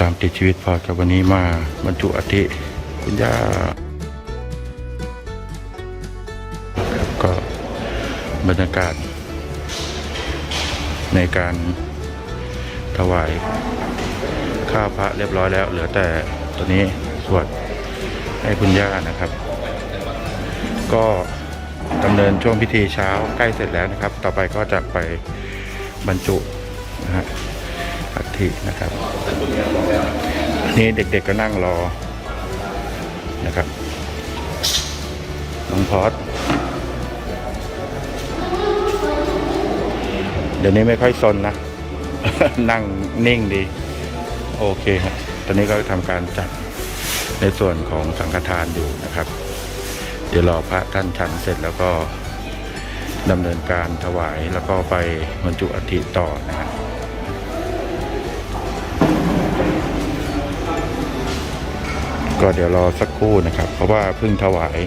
ตามติดชีวิตพอกับวันนี้มาบรรจุอัฐิคุณย่าก็บรรยากาศ ในการถวายข้าวพระเรียบร้อยแล้ว เหลือแต่ตัวนี้สวดให้คุณย่านะครับ ก็ดำเนินช่วงพิธีเช้าใกล้เสร็จแล้วนะครับ ต่อไปก็จะไปบรรจุนะฮะินะครับ นี่เด็กๆก็นั่งรอนะครับ น้องพอดเดี๋ยวนี้ไม่ค่อยซนนะ นั่งนิ่งดี โอเคครับตอนนี้ก็ทำการจัดในส่วนของสังฆทานอยู่นะครับ เดี๋ยวรอพระท่านฉันเสร็จแล้วก็ดำเนินการถวายแล้วก็ไปบรรจุอัฐิต่อนะฮะ ก็เดี๋ยวรอสักครู่นะครับ เพราะว่าเพิ่งถวาย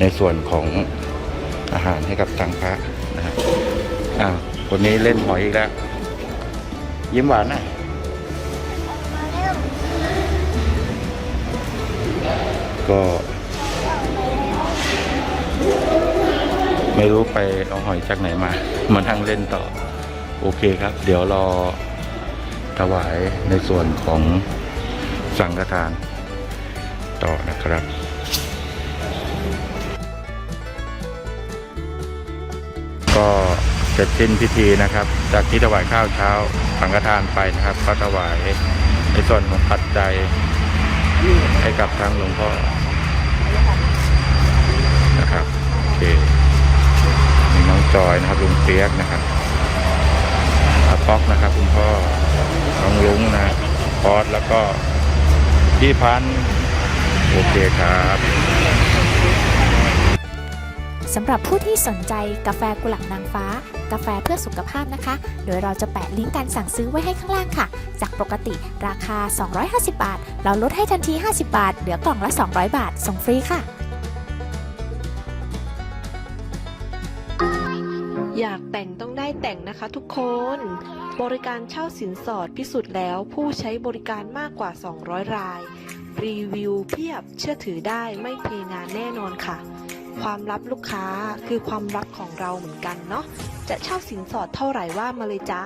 ในส่วนของอาหารให้กับทางพระนะฮะอ้าวคนนี้เล่นหอยอีกแล้ว ยิ้มหวานน่อยก็ ไม่รู้ไปเอาหอยจากไหนมา มานั่งเล่นต่อ โอเคครับ เดี๋ยวรอถวายในส่วนของสังฆทาน ต่อนะครับก็เสร็จสิ้นพิธีนะครับ จากที่ถวายข้าวเช้าสังฆทานไปนะครับ ก็ถวายในส่วนของปัจจัยให้กับทางหลวงพ่อนะครับโอเคมีน้องจอยนะครับลุงเปียกนะครับอาป๊อกนะครับ คุณพ่อน้องลุงนะพอดแล้วก็พี่พันธ์ โอเคครับสำหรับผู้ที่สนใจกาแฟกุหลาบนางฟ้า กาแฟเพื่อสุขภาพนะคะ โดยเราจะแปะลิงก์การสั่งซื้อไว้ให้ข้างล่างค่ะ จากปกติราคา 250 บาท เราลดให้ทันที 50 บาท เหลือกล่องละ 200 บาท ส่งฟรีค่ะ อยากแต่งต้องได้แต่งนะคะทุกคน บริการเช่าสินสอดพิสูจน์แล้วผู้ใช้บริการมากกว่า 200 ราย รีวิวเพียบเชื่อถือได้ไม่เทงานแน่นอนค่ะ ความลับลูกค้าคือความลับของเราเหมือนกันเนาะจะเช่าสินสอดเท่าไหร่ว่ามาเลยจ้า